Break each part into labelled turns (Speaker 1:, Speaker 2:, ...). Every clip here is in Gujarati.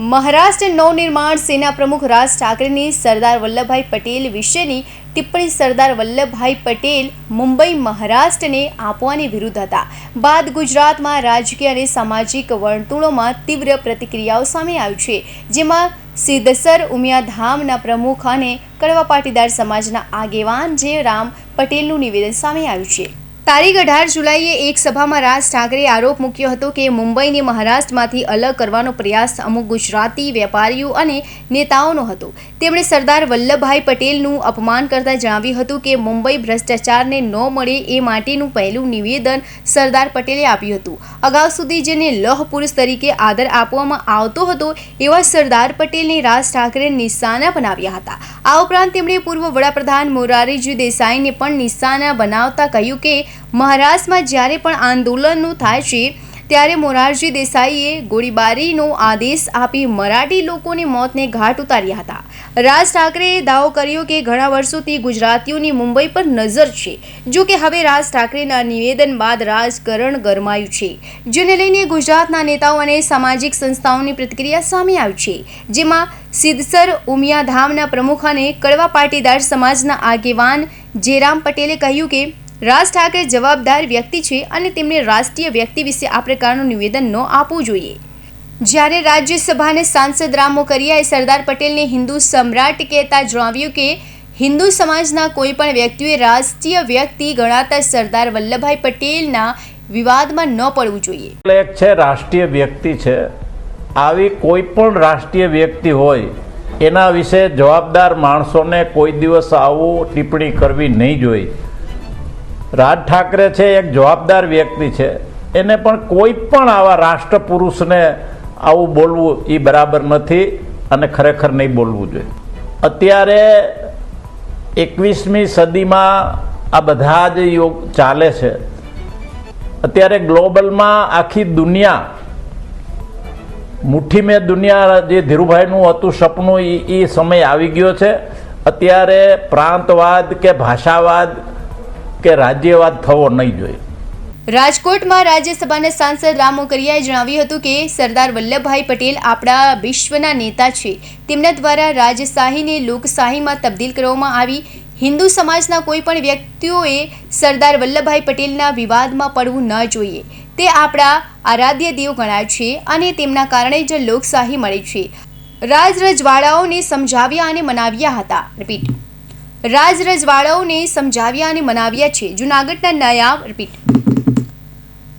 Speaker 1: મહારાષ્ટ્ર નવનિર્માણ સેના પ્રમુખ રાજ ઠાકરેની સરદાર વલ્લભભાઈ પટેલ વિશેની ટિપ્પણી સરદાર વલ્લભભાઈ પટેલ મુંબઈ મહારાષ્ટ્રને આપવાની વિરુદ્ધ હતા. બાદ ગુજરાતમાં રાજકીય અને સામાજિક વર્તુળોમાં તીવ્ર પ્રતિક્રિયાઓ સામે આવી છે, જેમાં સિદ્ધસર ઉમિયાધામના પ્રમુખ અને કડવા પાટીદાર સમાજના આગેવાન જે રામ પટેલનું નિવેદન સામે આવ્યું છે. તારીખ અઢાર જુલાઈએ એક સભામાં રાજ ઠાકરેએ આરોપ મૂક્યો હતો કે મુંબઈને મહારાષ્ટ્રમાંથી અલગ કરવાનો પ્રયાસ અમુક ગુજરાતી વેપારીઓ અને નેતાઓનો હતો. તેમણે સરદાર વલ્લભભાઈ પટેલનું અપમાન કરતા જણાવ્યું હતું કે મુંબઈ ભ્રષ્ટાચારને ન મળે એ માટેનું પહેલું નિવેદન સરદાર પટેલે આપ્યું હતું. અગાઉ સુધી જેને લોહ પુરુષ તરીકે આદર આપવામાં આવતો હતો એવા સરદાર પટેલને રાજ ઠાકરે નિશાના બનાવ્યા હતા. આ ઉપરાંત તેમણે પૂર્વ વડાપ્રધાન મોરારીજી દેસાઈને પણ નિશાના બનાવતા કહ્યું કે મહારાષ્ટ્રમાં જ્યારે પણ આંદોલનો થાય છે, ત્યારે મોરારજી દેસાઈએ ગોળીબારીનો આદેશ આપી મરાઠી લોકોની મોતને ઘાટ ઉતાર્યા હતા. રાજ ઠાકરેએ દાવો કર્યો કે ઘણા વર્ષોથી ગુજરાતીઓની મુંબઈ પર નજર છે, જો કે હવે રાજ ઠાકરેના નિવેદન બાદ રાજકારણ ગરમાયું છે, જેને લઈને ગુજરાતના નેતાઓ અને સામાજિક સંસ્થાઓની પ્રતિક્રિયા સામે આવી છે, જેમાં સિદ્ધસર ઉમિયાધામના પ્રમુખ અને કડવા પાટીદાર સમાજના આગેવાન જેરામ પટેલે કહ્યું કે રાજ ઠાકરે જવાબદાર વ્યક્તિ છે અને તેમણે રાષ્ટ્રીય વ્યક્તિ વિશે આ પ્રકારનું નિવેદન ન આપવું જોઈએ. જ્યારે રાજ્યસભાને સાંસદ રામ મોકરિયાએ સરદાર પટેલને હિન્દુ સમ્રાટ કહેતા જણાવ્યું કે, હિન્દુ સમાજના કોઈ પણ વ્યક્તિએ રાષ્ટ્રીય વ્યક્તિ ગણાતા સરદાર વલ્લભભાઈ પટેલના વિવાદમાં ન પડવું જોઈએ.
Speaker 2: એક છે રાષ્ટ્રીય વ્યક્તિ છે. આવી કોઈ પણ રાષ્ટ્રીય વ્યક્તિ હોય, એના વિશે જવાબદાર માણસોને કોઈ દિવસ આવું ટિપ્પણી કરવી નહીં જોઈએ. રાજ ઠાકરે છે, એક જવાબદાર વ્યક્તિ છે. એને પણ કોઈ પણ આવા રાષ્ટ્ર પુરુષને આવું બોલવું એ બરાબર નથી અને ખરેખર નહીં બોલવું જોઈએ. અત્યારે એકવીસમી સદીમાં આ બધા જ યોગ ચાલે છે. અત્યારે ગ્લોબલમાં આખી દુનિયા મુઠ્ઠી મેં દુનિયા જે ધીરુભાઈનું હતું સપનું એ એ સમય આવી ગયો છે. અત્યારે પ્રાંતવાદ કે ભાષાવાદ કે રાજ્યવાદ થવો નહીં જોઈએ.
Speaker 1: રાજકોટમાં રાજ્યસભાના સાંસદ રામ મોકરિયાએ જણાવ્યું હતું કે સરદાર વલ્લભભાઈ પટેલ આપણા વિશ્વના નેતા છે. તેમના દ્વારા રાજશાહીને લોકશાહીમાં તબદીલ કરવામાં આવી. હિન્દુ સમાજના કોઈ પણ વ્યક્તિઓએ સરદાર વલ્લભભાઈ પટેલના વિવાદમાં પડવું ન જોઈએ. તે આપણા આરાધ્ય દેવ ગણાય છે અને તેમના કારણે જ લોકશાહી મળી છે. રાજ રજવાડાઓને સમજાવ્યા અને મનાવ્યા હતા. રિપીટ. રાજ રજવાડાઓને સમજાવ્યા અને મનાવ્યા છે. જૂનાગઢના નયા રિપીટ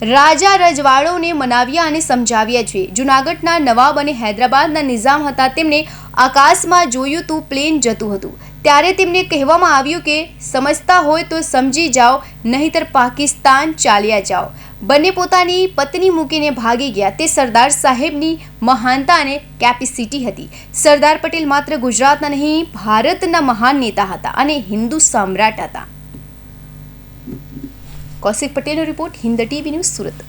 Speaker 1: રાજા રજવાડોને મનાવ્યા અને સમજાવ્યા છે. જૂનાગઢના નવાબ અને હૈદરાબાદના નિઝામ હતા. તેમણે આકાશમાં જોયું તું, પ્લેન જતું હતું. ત્યારે તેમને કહેવામાં આવ્યું કે, સમજતા હોય તો સમજી જાઓ, નહીંતર પાકિસ્તાન ચાલ્યા જાઓ. બંને પોતાની પત્ની મૂકીને ભાગી ગયા. તે સરદાર સાહેબની મહાનતા અને કેપેસિટી હતી. સરદાર પટેલ માત્ર ગુજરાતના નહીં, ભારતના મહાન નેતા હતા અને હિન્દુ સમ્રાટ હતા. કૌશિક પટેલનો report Hind TV news Surat.